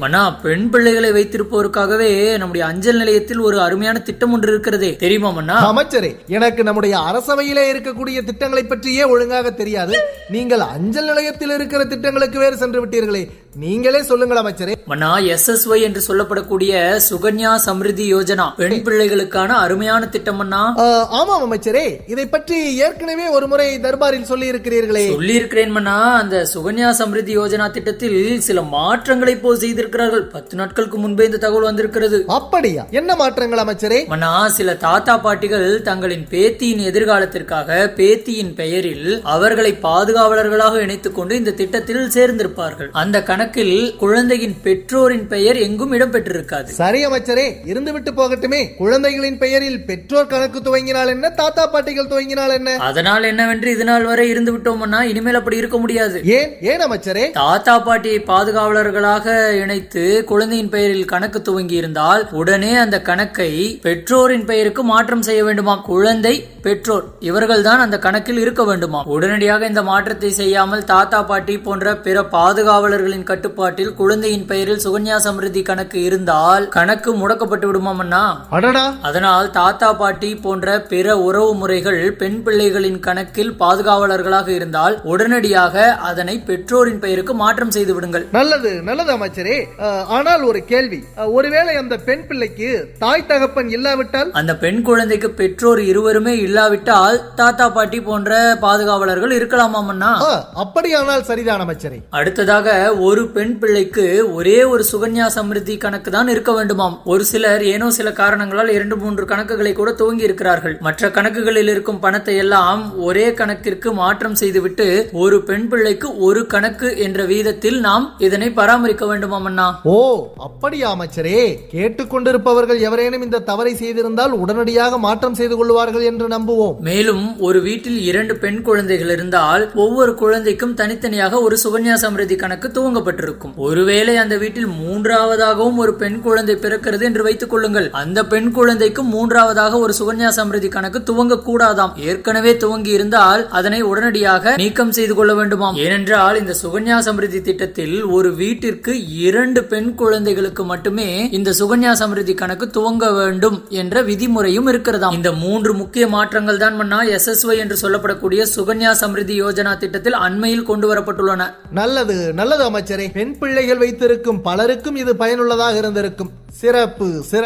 மன்னா பெண் பிள்ளைகளை வைத்திருப்போருக்காகவே நம்முடைய அஞ்சல் நிலையத்தில் ஒரு அருமையான திட்டம் ஒன்று இருக்கிறதே. தெரியுமா மன்னா? அமைச்சரே எனக்கு நம்முடைய அரசவையிலே இருக்கக்கூடிய திட்டங்களை பற்றியே ஒழுங்காக தெரியாது. நீங்கள் அஞ்சல் நிலையத்தில் இருக்கிற திட்டங்களுக்கு வேறு சென்று விட்டீர்களே. நீங்களே சொல்லுங்கள் அமைச்சரே. மன்னா எஸ்எஸ்ஒய் என்று சொல்லப்படக்கூடிய சுகன்யா சமிருதி யோஜனா பெண் பிள்ளைகளுக்கான அருமையான திட்டம் ஆமாம் அமைச்சரே. இதை பற்றி ஏற்கனவே ஒரு முறை தர்பாரில் சொல்லி இருக்கிறீர்களே சொல்லி இருக்கிறேன் மன்னா. அந்த சுகன்யா சமிருதி யோஜனா திட்டத்தில் சில மாற்றங்களை இப்போ செய்திருக்கிறார்கள். பத்து நாட்களுக்கு முன்பே இந்த தகவல் வந்திருக்கிறது. அப்படியா? என்ன மாற்றங்கள் அமைச்சரே? மன்னா சில தாத்தா பாட்டிகள் தங்களின் பேத்தியின் எதிர்காலத்திற்காக பேத்தியின் பெயரில் அவர்களை பாதுகாவலர்களாக இணைத்துக் கொண்டு இந்த திட்டத்தில் சேர்ந்திருப்பார்கள். அந்த கணக்கில் குழந்தையின் பெற்றோரின் பெயர் எங்கும் இடம்பெற்றிருக்காது. சரி அமைச்சரே இருந்து விட்டு போகட்டுமே. குழந்தைகளின் பெயரில் பெற்றோர் கணக்கு துவங்கினால் என்ன? தாத்தா பாட்டிகள் துவங்கினால் என்ன? அதனால் என்னவென்று இதுநாள் வரை இருந்து விட்டோம்னா இனிமேல் அப்படி இருக்க முடியாது. ஏன்? ஏன் அமைச்சரே? தாத்தா பாட்டியை பாதுகாவலர்களாக இணைத்து குழந்தையின் பெயரில் கணக்கு துவங்கி இருந்தால் உடனே அந்த கணக்கை பெற்றோரின் பெயருக்கு மாற்றம் செய்ய வேண்டுமாம் குழந்தை பெற்றோர் இவர்கள்தான் அந்த கணக்கில் இருக்க வேண்டுமாம் உடனடியாக இந்த மாற்றத்தை செய்யாமல் தாத்தா பாட்டி போன்ற பிற பாதுகாவலர்களின் கட்டுப்பாட்டில் குழந்தையின் பெயரில் சுகன்யா சமிருதி கணக்கு இருந்தால் கணக்கு முடக்கப்பட்டு விடுமாமண்ணா அடடா. அதனால் தாத்தா பாட்டி போன்ற பிற உறவு முறைகள் பெண் பிள்ளைகளின் கணக்கில் பாதுகாவலர்களாக இருந்தால் உடனடியாக அதனை பெற்றோரின் பெயருக்கு மாற்றம் செய்து விடுங்கள். நல்லது நல்லது அமைச்சரே. ஆனால் ஒரு கேள்வி. ஒருவேளை அந்த பெண் பிள்ளைக்கு தாய் தகப்பன் இல்லாவிட்டால்? அந்த பெண் குழந்தைக்கு பெற்றோர் இருவருமே இல்லாவிட்டால் தாத்தா பாட்டி போன்ற பாதுகாவலர்கள் இருக்கலாமாமண்ணா ஆ, அப்படியானால் சரிதான் அமைச்சரே. அடுத்ததாக ஒரு பெண் பிள்ளைக்கு ஒரே ஒரு சுகன்யா சமிருதி கணக்கு தான் இருக்க வேண்டுமாம். ஒரு சிலர் ஏனோ சில காரணங்களால் இரண்டு மூன்று கணக்குகளை கூட துவங்கி இருக்கிறார்கள். மற்ற கணக்குகளில் இருக்கும் பணத்தை எல்லாம் ஒரே கணக்கிற்கு மாற்றம் செய்துவிட்டு ஒரு பெண் பிள்ளைக்கு ஒரு கணக்கு என்ற வீதத்தில் நாம் இதனை பராமரிக்க வேண்டுமாமண்ணா ஓ அப்படியா அமைச்சரே. கேட்டுக்கொண்டிருப்பவர்கள் எவரேனும் இந்த தவறை செய்திருந்தால் உடனடியாக மாற்றம் செய்து கொள்வார்கள் என்று நம்புவோம். மேலும் ஒரு வீட்டில் இரண்டு பெண் குழந்தைகள் இருந்தால் ஒவ்வொரு குழந்தைக்கும் தனித்தனியாக ஒரு சுகன்யா சமிருதி கணக்கு துவங்கப்பட்டிருக்கும் ஒருவேளை அந்த வீட்டில் மூன்றாவதாகவும் ஒரு பெண் குழந்தை பிறக்கிறது என்று வைத்துக் கொள்ளுங்கள். அந்த பெண் குழந்தைக்கு மூன்றாவதாக ஒரு சுகன்யா சமிருதி கணக்கு துவங்க கூடாதாம். ஏற்கனவே துவங்கி இருந்தால் அதனை உடனடியாக நீக்கம் செய்து கொள்ள வேண்டுமாம். ஏனென்றால் இந்த சுகன்யா சமிருதி திட்டத்தில் ஒரு வீட்டிற்கு இரண்டு பெண் குழந்தைகளுக்கு மட்டுமே இந்த சுகன்யா சமிருதி கணக்கு துவங்க வேண்டும் என்ற விதிமுறையும் இருக்கிறதாம். இந்த மூன்று முக்கிய மாற்றங்கள் தான் மன்னா எஸ்எஸ்ஒய் என்று சொல்லப்படக்கூடிய சுகன்யா சமிருதி யோஜனா திட்டத்தில் அண்மையில் கொண்டு வரப்பட்டுள்ளன. நல்லது நல்லது அமைச்சர். பெண் பிள்ளைகள் வைத்திருக்கும் பலருக்கும் இது பயனுள்ளதாக இருந்திருக்கும். சிறப்பு சிறப்பு.